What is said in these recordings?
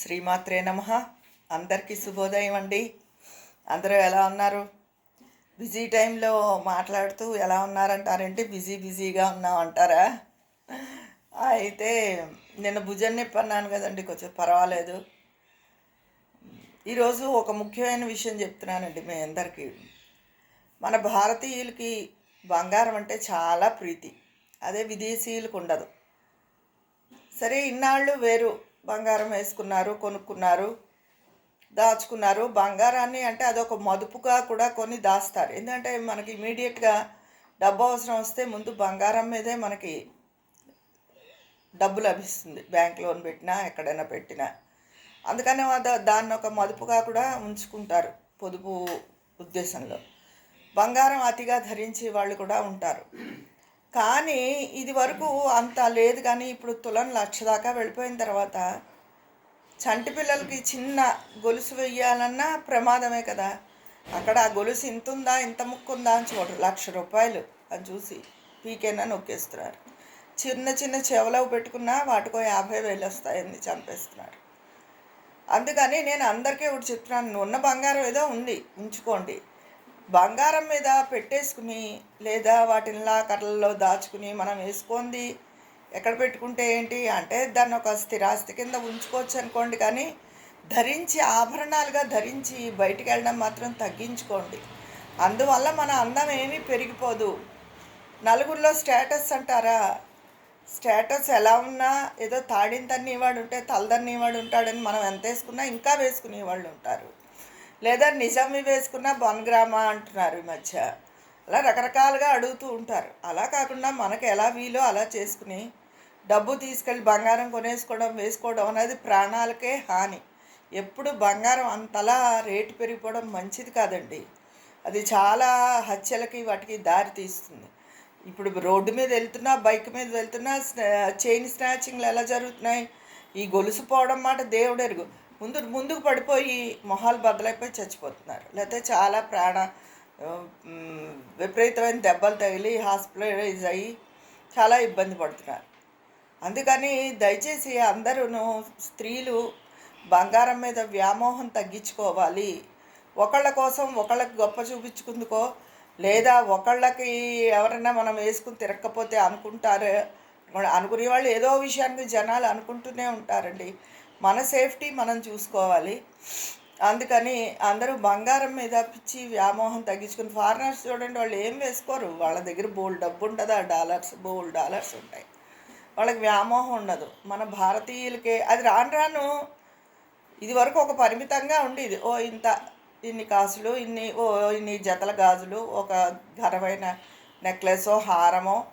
శ్రీమాత్రే నమ. అందరికీ శుభోదయం అండి. అందరూ ఎలా ఉన్నారు? బిజీ టైంలో మాట్లాడుతూ ఎలా ఉన్నారంటారంటే బిజీ బిజీగా ఉన్నామంటారా? అయితే నిన్న భుజం నొప్పి అన్నాను కదండి కొంచెం పర్వాలేదు. ఈరోజు ఒక ముఖ్యమైన విషయం చెప్తున్నానండి మీ అందరికీ. మన భారతీయులకి బంగారం అంటే చాలా ప్రీతి. అదే విదేశీయులకు ఉండదు. సరే ఇన్నాళ్ళు వేరు బంగారం వేసుకున్నారు కొనుక్కున్నారు దాచుకున్నారు. బంగారాన్ని అంటే అదొక మదుపుగా కూడా కొని దాస్తారు. ఎందుకంటే మనకి ఇమీడియట్గా డబ్బు అవసరం వస్తే ముందు బంగారం మీదే మనకి డబ్బు లభిస్తుంది. బ్యాంక్ లోన్ పెట్టినా ఎక్కడైనా పెట్టినా. అందుకనే దాన్ని ఒక మదుపుగా కూడా ఉంచుకుంటారు పొదుపు ఉద్దేశంలో. బంగారం అతిగా ధరించే వాళ్ళు కూడా ఉంటారు. కానీ ఇది వరకు అంత లేదు కానీ ఇప్పుడు తులం లక్ష దాకా వెళ్ళిపోయిన తర్వాత చంటి పిల్లలకి చిన్న గొలుసు వెయ్యాలన్నా ప్రమాదమే కదా. అక్కడ ఆ గొలుసు ఇంత ఉందా ఇంత ముక్కు ఉందా అని చూడరు. లక్ష రూపాయలు అని చూసి పీకేనా నొక్కేస్తున్నారు. చిన్న చిన్న చెవలవు పెట్టుకున్నా వాటికో యాభై వేలు వస్తాయని చంపేస్తున్నారు. అందుకని నేను అందరికీ ఒకటి చెప్తున్నాను. ఉన్న బంగారం ఏదో ఉంది. ఉంచుకోండి. బంగారం మీద పెట్టేసుకుని లేదా వాటిని లాకర్లలో దాచుకుని మనం వేసుకుంది. ఎక్కడ పెట్టుకుంటే ఏంటి అంటే దాన్ని ఒక స్థిరాస్తి కింద ఉంచుకోవచ్చు అనుకోండి కానీ ధరించి ఆభరణాలుగా ధరించి బయటికి వెళ్ళడం మాత్రం తగ్గించుకోండి. అందువల్ల మన అందం ఏమీ పెరిగిపోదు. నలుగురిలో స్టేటస్ అంటారా? స్టేటస్ ఎలా ఉన్నా ఏదో తాడిని తన్నేవాడు ఉంటే తలదన్నేవాడు ఉంటాడని మనం ఎంత వేసుకున్నా ఇంకా వేసుకునేవాళ్ళు ఉంటారు. లేదా నిజామి వేసుకున్న బన్గ్రామా అంటున్నారు ఈ మధ్య. అలా రకరకాలుగా అడుగుతూ ఉంటారు. అలా కాకుండా మనకు ఎలా వీలో అలా చేసుకుని డబ్బు తీసుకెళ్ళి బంగారం కొనేసుకోవడం వేసుకోవడం అనేది ప్రాణాలకే హాని. ఎప్పుడు బంగారం అంతలా రేటు పెరిగిపోవడం మంచిది కాదండి. అది చాలా హత్యలకి వాటికి దారి తీస్తుంది. ఇప్పుడు రోడ్డు మీద వెళ్తున్నా బైక్ మీద వెళ్తున్నా చైన్ స్నాచింగ్లు ఎలా జరుగుతున్నాయి? ఈ గొలుసు పోవడం మాట దేవుడెరుగు. ముందు ముందుకు పడిపోయి మొహాలు బద్దలైపోయి చచ్చిపోతున్నారు. లేకపోతే చాలా ప్రాణ విపరీతమైన దెబ్బలు తగిలి హాస్పిటలైజ్ అయ్యి చాలా ఇబ్బంది పడుతున్నారు. అందుకని దయచేసి అందరూ స్త్రీలు బంగారం మీద వ్యామోహం తగ్గించుకోవాలి. ఒకళ్ళ కోసం ఒకళ్ళకి గొప్ప చూపించుకుందుకో లేదా ఒకళ్ళకి ఎవరైనా మనం వేసుకుని తిరగకపోతే అనుకుంటారు. అనుకునే వాళ్ళు ఏదో విషయానికి జనాలు అనుకుంటూనే ఉంటారండి. మన సేఫ్టీ మనం చూసుకోవాలి. అందుకని అందరూ బంగారం మీద పిచ్చి వ్యామోహం తగ్గించుకుని ఫారినర్స్ చూడండి వాళ్ళు ఏం వేసుకోరు. వాళ్ళ దగ్గర బోల్డ్ డబ్బు ఉంటుంది ఆ డాలర్స్ బోల్డ్ డాలర్స్ ఉంటాయి. వాళ్ళకి వ్యామోహం ఉండదు. మన భారతీయులకే అది రాను రాను ఇది వరకు ఒక పరిమితంగా ఉండేది. ఓ ఇంత ఇన్ని కాసులు ఇన్ని ఓ ఇన్ని జతల గాజులు ఒక ఘనమైన నెక్లెసో హారమో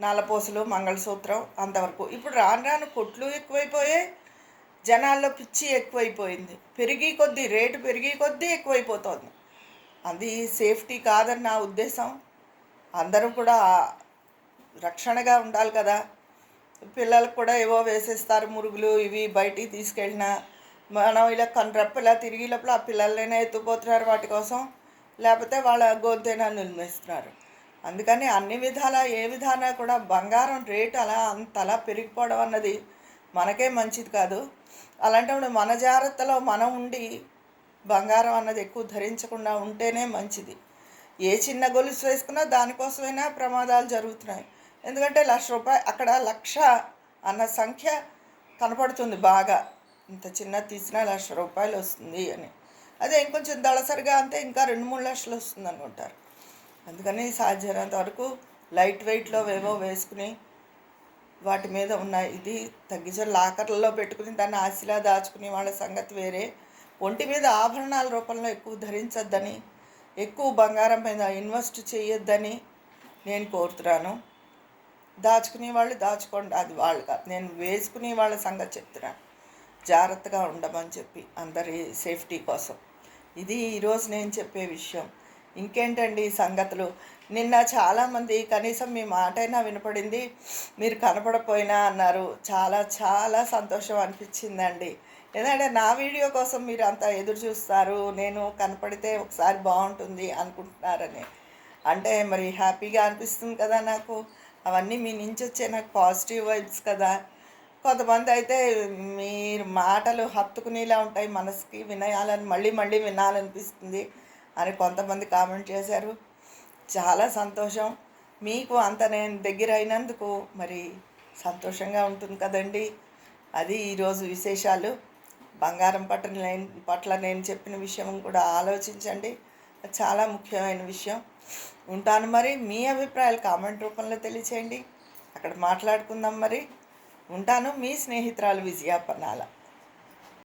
నల్లపూసలు మంగళసూత్రం అంతవరకు. ఇప్పుడు రాను రాను కొట్లు ఎక్కువైపోయాయి జనాల్లో పిచ్చి ఎక్కువైపోయింది. పెరిగి కొద్దీ రేటు పెరిగి కొద్దీ ఎక్కువైపోతుంది. అది సేఫ్టీ కాదని నా ఉద్దేశం. అందరూ కూడా రక్షణగా ఉండాలి కదా. పిల్లలకు కూడా ఏవో వేసేస్తారు మురుగులు ఇవి బయటికి తీసుకెళ్ళినా. మనం ఇలా కన్రప్ప ఇలా తిరిగి లోపల ఆ పిల్లలనే ఎత్తుపోతున్నారు వాటి కోసం. లేకపోతే వాళ్ళ గొంతైనా నిర్మిస్తున్నారు అందుకని అన్ని విధాల ఏ విధానా కూడా బంగారం రేటు అలా అంతలా పెరిగిపోవడం అన్నది మనకే మంచిది కాదు. అలాంటప్పుడు మన జాగ్రత్తలో మనం ఉండి బంగారం అన్నది ఎక్కువ ధరించకుండా ఉంటేనే మంచిది. ఏ చిన్న గొలుసు వేసుకున్నా దానికోసమైనా ప్రమాదాలు జరుగుతున్నాయి. ఎందుకంటే లక్ష రూపాయలు అక్కడ లక్ష అన్న సంఖ్య కనపడుతుంది బాగా. ఇంత చిన్న తీసినా లక్ష రూపాయలు వస్తుంది అని. అదే ఇంకొంచెం దళసరిగా అంతే ఇంకా రెండు మూడు లక్షలు వస్తుంది అనుకుంటారు అందుకని సాధ్యమైనంత వరకు లైట్ వెయిట్లో ఏవో వేసుకుని వాటి మీద ఉన్న ఇది తగ్గించే లాకర్లలో పెట్టుకుని దాన్ని ఆశలా దాచుకుని వాళ్ళ సంగతి వేరే. ఒంటి మీద ఆభరణాల రూపంలో ఎక్కువ ధరించొద్దని ఎక్కువ బంగారం మీద ఇన్వెస్ట్ చేయొద్దని నేను కోరుతున్నాను. దాచుకునే వాళ్ళు దాచుకోండి. అది వాళ్ళు కాదు నేను వేసుకునే వాళ్ళ సంగతి చెప్తున్నాను జాగ్రత్తగా ఉండమని చెప్పి అందరి సేఫ్టీ కోసం. ఇది ఈరోజు నేను చెప్పే విషయం. ఇంకేంటండి ఈ సంగతులు? నిన్న చాలామంది కనీసం మీ మాటైనా వినపడింది మీరు కనపడపోయినా అన్నారు. చాలా చాలా సంతోషం అనిపించిందండి. ఎందుకంటే నా వీడియో కోసం మీరు అంత ఎదురు చూస్తారు నేను కనపడితే ఒకసారి బాగుంటుంది అనుకుంటున్నారని. అంటే మరి హ్యాపీగా అనిపిస్తుంది కదా నాకు. అవన్నీ మీ నుంచి వచ్చే నాకు పాజిటివ్ వైబ్స్ కదా. కొంతమంది అయితే మీరు మాటలు హత్తుకునేలా ఉంటాయి మనసుకి వినయాలని మళ్ళీ మళ్ళీ వినాలనిపిస్తుంది. అని కొంతమంది కామెంట్ చేశారు. చాలా సంతోషం. మీకు అంత నేను దగ్గర అయినందుకు మరి సంతోషంగా ఉంటుంది కదండి. అది ఈరోజు విశేషాలు. బంగారం పట్ల నేను పట్ల నేను చెప్పిన విషయం కూడా ఆలోచించండి. చాలా ముఖ్యమైన విషయం. ఉంటాను మరి మీ అభిప్రాయాలు కామెంట్ రూపంలో తెలియచేయండి. అక్కడ మాట్లాడుకుందాం మరి. ఉంటాను మీ స్నేహితురాలు విజయాపన్నాల